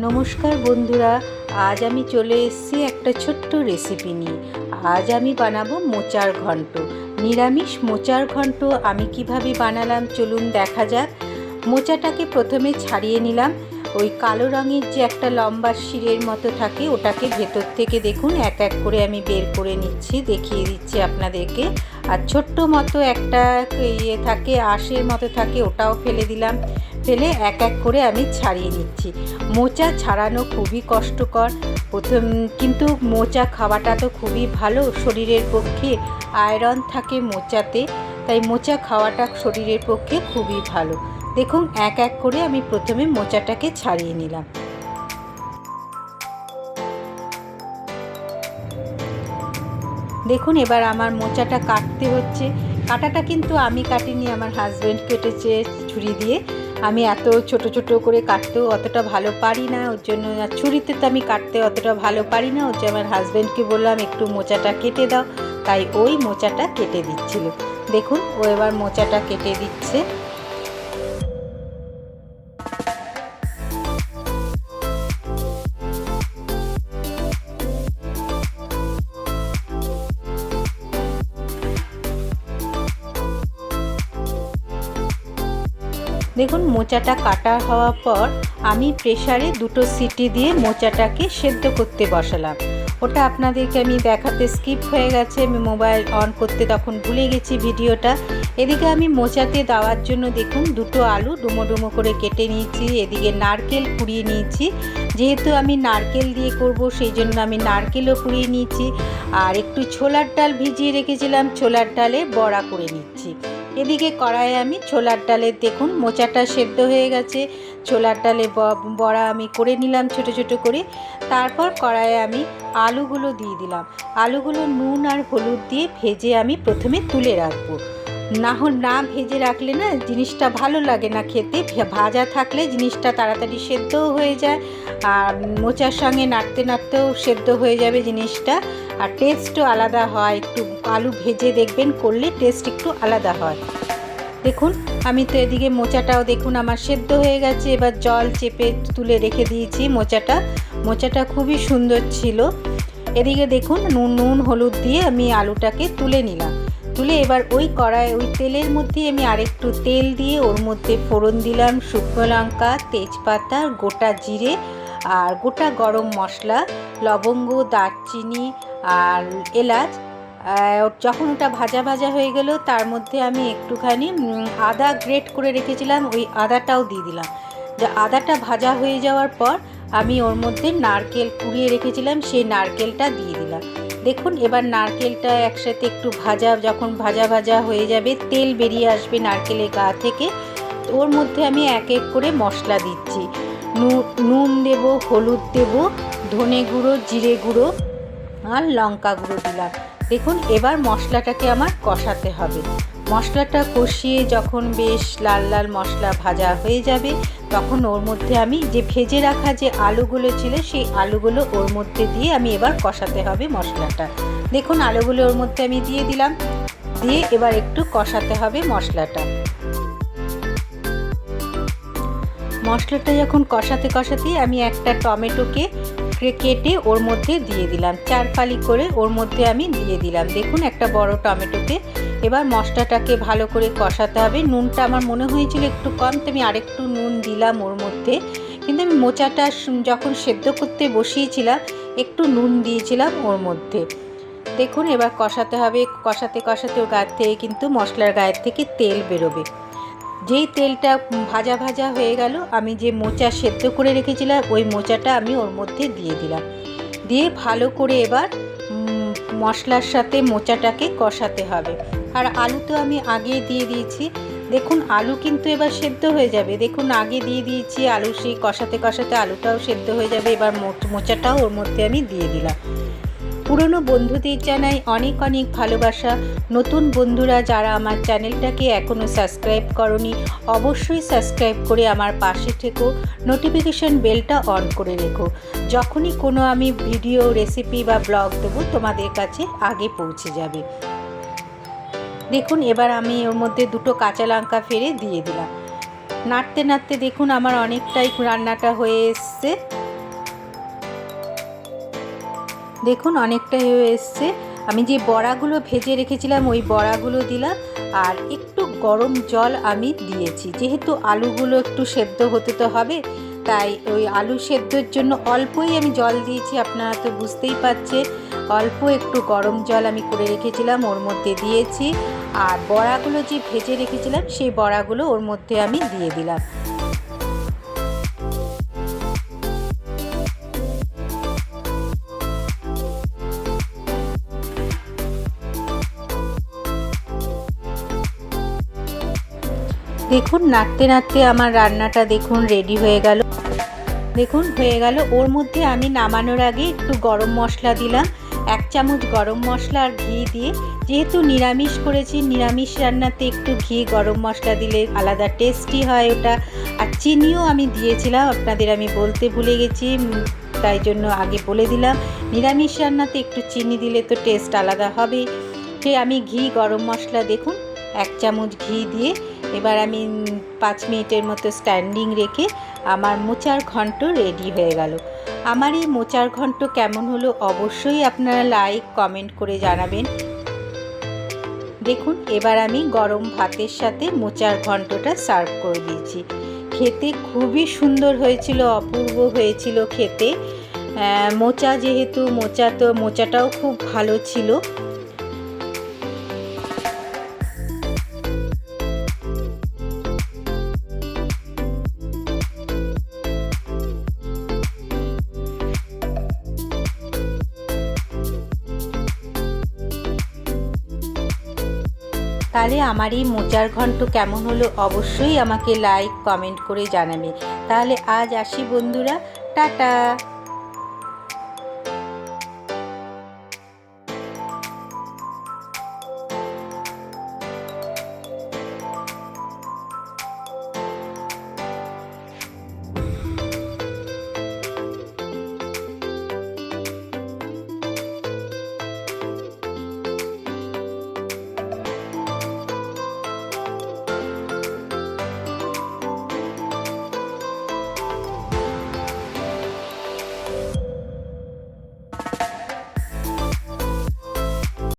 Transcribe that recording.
নমস্কার বন্ধুরা, আজ আমি চলে এসেছি একটা ছোট্ট রেসিপি নিয়ে। আজ আমি বানাবো মোচার ঘন্ট। নিরামিষ মোচার ঘন্ট আমি কীভাবে বানালাম চলুন দেখা যাক। মোচাটাকে প্রথমে ছাড়িয়ে নিলাম। ওই কালো রঙের যে একটা লম্বা শিরের মতো থাকে, ওটাকে ভেতর থেকে দেখুন, এক এক করে আমি বের করে নিচ্ছি, দেখিয়ে দিচ্ছি আপনাদেরকে। আর ছোট্ট মতো একটা ইয়ে থাকে, আঁশের মতো থাকে, ওটাও ফেলে দিলাম। ফেলে এক এক করে আমি ছাড়িয়ে নিচ্ছি। মোচা ছাড়ানো খুবই কষ্টকর। প্রথম কিন্তু মোচা খাওয়াটা তো খুবই ভালো শরীরের পক্ষে, আয়রন থাকে মোচাতে, তাই মোচা খাওয়াটা শরীরের পক্ষে খুবই ভালো। দেখুন, এক এক করে আমি প্রথমে মোচাটাকে ছাড়িয়ে নিলাম। দেখুন, এবার আমার মোচাটা কাটতে হচ্ছে। কাটাটা কিন্তু আমি কাটিনি, আমার হাজব্যান্ড কেটেছে ছুরি দিয়ে। আমি এত ছোট ছোট করে কাটতেও অতটা ভালো পারি না, ওর জন্য ছুরিতে তো আমি কাটতে অতটা ভালো পারি না। ওর জন্য আমার হাজব্যান্ডকে বললাম, একটু মোচাটা কেটে দাও। তাই ওই মোচাটা কেটে দিচ্ছিল। দেখুন, ও এবার মোচাটা কেটে দিচ্ছে। দেখুন, মোচাটা কাটা হওয়ার পর আমি প্রেশারে দুটো সিটি দিয়ে মোচাটাকে সেদ্ধ করতে বসালাম। ওটা আপনাদেরকে আমি দেখাতে স্কিপ হয়ে গেছে, আমি মোবাইল অন করতে তখন ভুলে গেছি ভিডিওটা। এদিকে আমি মোচাতে দেওয়ার জন্য দেখুন দুটো আলু ডুমো ডুমো করে কেটে নিয়েছি, এদিকে নারকেল কুড়িয়ে নিয়েছি। যেহেতু আমি নারকেল দিয়ে করব, সেই জন্য আমি নারকেলও কুড়িয়ে নিয়েছি। আর একটু ছোলার ডাল ভিজিয়ে রেখেছিলাম, ছোলার ডালে বড়া করে নিচ্ছি। এদিকে কড়াইয়ে আমি ছোলার ডালের দেখুন মোচাটা সেদ্ধ হয়ে গেছে। ছোলার ডালে বড়া আমি করে নিলাম ছোট ছোট করে। তারপর কড়াইয়ে আমি আলুগুলো দিয়ে দিলাম। আলুগুলো নুন আর হলুদ দিয়ে ভেজে আমি প্রথমে তুলে রাখব। না না ভেজে রাখলে না জিনিসটা ভালো লাগে না খেতে। ভাজা থাকলে জিনিসটা তাড়াতাড়ি সেদ্ধও হয়ে যায়, আর মোচার সঙ্গে নাড়তে নাড়তেও সেদ্ধ হয়ে যাবে জিনিসটা। আর টেস্টও আলাদা হয়, একটু আলু ভেজে দেখবেন করলে টেস্ট একটু আলাদা হয়। দেখুন, আমি তো এদিকে মোচাটাও দেখুন আমার সেদ্ধ হয়ে গেছে, এবার জল চেপে তুলে রেখে দিয়েছি মোচাটা। মোচাটা খুবই সুন্দর ছিল। এদিকে দেখুন, নুন নুন, হলুদ দিয়ে আমি আলুটাকে তুলে নিলাম। তুলে এবার ওই কড়াই, ওই তেলের মধ্যে আমি আরেকটু তেল দিয়ে ওর মধ্যে ফোড়ন দিলাম, শুকনো লঙ্কা, তেজপাতা, গোটা জিরে আর গোটা গরম মশলা, লবঙ্গ, দারচিনি আর এলাচ। যখন ওটা ভাজা ভাজা হয়ে গেল, তার মধ্যে আমি একটুখানি আদা গ্রেট করে রেখেছিলাম, ওই আদাটাও দিয়ে দিলাম। যে আদাটা ভাজা হয়ে যাওয়ার পর আমি ওর মধ্যে নারকেল কুড়িয়ে রেখেছিলাম, সেই নারকেলটা দিয়ে দিলাম। দেখুন, এবার নারকেলটা একসাথে একটু ভাজা, যখন ভাজা ভাজা হয়ে যাবে, তেল বেরিয়ে আসবে নারকেলের গা থেকে। ওর মধ্যে আমি এক এক করে মশলা দিচ্ছি। নুন দেব, হলুদ দেব, ধনে গুঁড়ো, জিরে গুঁড়ো আর লঙ্কা গুঁড়ো দিলাম। দেখুন, এবার মশলাটাকে আমার কষাতে হবে। মশলাটা কষিয়ে যখন বেশ লাল লাল মশলা ভাজা হয়ে যাবে তখন ওর মধ্যে আমি যে ভেজে রাখা যে আলুগুলো ছিল, সেই আলুগুলো ওর মধ্যে দিয়ে আমি এবার কষাতে হবে মশলাটা। দেখুন, আলুগুলো ওর মধ্যে আমি দিয়ে দিলাম। দিয়ে এবার একটু কষাতে হবে মশলাটা। মশলাটা যখন কষাতে কষাতে আমি একটা টমেটোকে কেটে ওর মধ্যে দিয়ে দিলাম। চার ফালি করে ওর মধ্যে আমি দিয়ে দিলাম। দেখুন একটা বড় টমেটোকে। এবার মশলাটাকে ভালো করে কষাতে হবে। নুনটা আমার মনে হয়েছিল একটু কম, তো আমি আরেকটু নুন দিলাম ওর মধ্যে। কিন্তু আমি মোচাটা যখন সেদ্ধ করতে বসিয়েছিলাম, একটু নুন দিয়েছিলাম ওর মধ্যে। দেখুন এবার কষাতে হবে। কষাতে কষাতে ওর গায়ের থেকে কিন্তু মশলার গায়ের থেকে তেল বেরোবে। যেই তেলটা ভাজা ভাজা হয়ে গেল, আমি যে মোচা সেদ্ধ করে রেখেছিলাম, ওই মোচাটা আমি ওর মধ্যে দিয়ে দিলাম। দিয়ে ভালো করে এবার মশলার সাথে মোচাটাকে কষাতে হবে। আর আলু তো আমি আগে দিয়ে দিয়েছি। দেখুন, আলু কিন্তু এবার সেদ্ধ হয়ে যাবে। দেখুন, আগে দিয়ে দিয়েছি আলু, সেই কষাতে কষাতে আলুটাও সেদ্ধ হয়ে যাবে। এবার মোচাটাও ওর মধ্যে আমি দিয়ে দিলাম। পুরনো বন্ধুদের জানাই অনেক অনেক ভালোবাসা। নতুন বন্ধুরা যারা আমার চ্যানেলটাকে এখনও সাবস্ক্রাইব করনি, অবশ্যই সাবস্ক্রাইব করে আমার পাশে থেকো নোটিফিকেশান বেলটা অন করে রেখো। যখনই কোনো আমি ভিডিও রেসিপি বা ব্লগ দেবো, তোমাদের কাছে আগে পৌঁছে যাবে। দেখুন, এবার আমি ওর মধ্যে দুটো কাঁচা লঙ্কা ফেরে দিয়ে দিলাম। নাড়তে নাড়তে দেখুন, আমার অনেকটাই রান্নাটা হয়ে এসছে। দেখুন, অনেকটাই হয়ে এসছে। আমি যে বড়াগুলো ভেজে রেখেছিলাম, ওই বড়াগুলো দিলাম। আর একটু গরম জল আমি দিয়েছি। যেহেতু আলুগুলো একটু সেদ্ধ হতে তো হবে, তাই ওই আলু সেদ্ধর জন্য অল্পই আমি জল দিয়েছি। আপনারা তো বুঝতেই পারছে অল্প একটু গরম জল আমি করে রেখেছিলাম, ওর মধ্যে দিয়েছি। আর বড়াগুলো যে ভেজে রেখেছিলাম, সেই বড়াগুলো ওর মধ্যে আমি দিয়ে দিলাম। দেখুন, নাড়তে নাড়তে আমার রান্নাটা দেখুন রেডি হয়ে গেল। দেখুন, হয়ে গেল। ওর মধ্যে আমি নামানোর আগে একটু গরম মশলা দিলাম। এক চামচ গরম মশলা আর ঘি দিয়ে। যেহেতু নিরামিষ করেছি, নিরামিষ রান্নাতে একটু ঘি, গরম মশলা দিলে আলাদা টেস্টি হয় ওটা। আর চিনিও আমি দিয়েছিলাম, আপনাদের আমি বলতে ভুলে গেছি তাই জন্য আগে বলে দিলাম। নিরামিষ রান্নাতে একটু চিনি দিলে তো টেস্ট আলাদা হবেই সে আমি ঘি, গরম মশলা দেখুন, এক চামচ ঘি দিয়ে এবার আমি পাঁচ মিনিটের মতো স্ট্যান্ডিং রেখে আমার মোচার ঘন্ট রেডি হয়ে গেল। আমার এই মোচার ঘন্ট কেমন হলো অবশ্যই আপনারা লাইক কমেন্ট করে জানাবেন। দেখুন, এবার আমি গরম ভাতের সাথে মোচার ঘন্টটা সার্ভ করে দিয়েছি। খেতে খুবই সুন্দর হয়েছিল, অপূর্ব হয়েছিল খেতে। মোচা যেহেতু, মোচা তো, মোচাটাও খুব ভালো ছিল। তাহলে আমার এই মোচার ঘন্ট কেমন হলো অবশ্যই আমাকে লাইক কমেন্ট করে জানাবে। তাহলে আজ আসি বন্ধুরা, টাটা।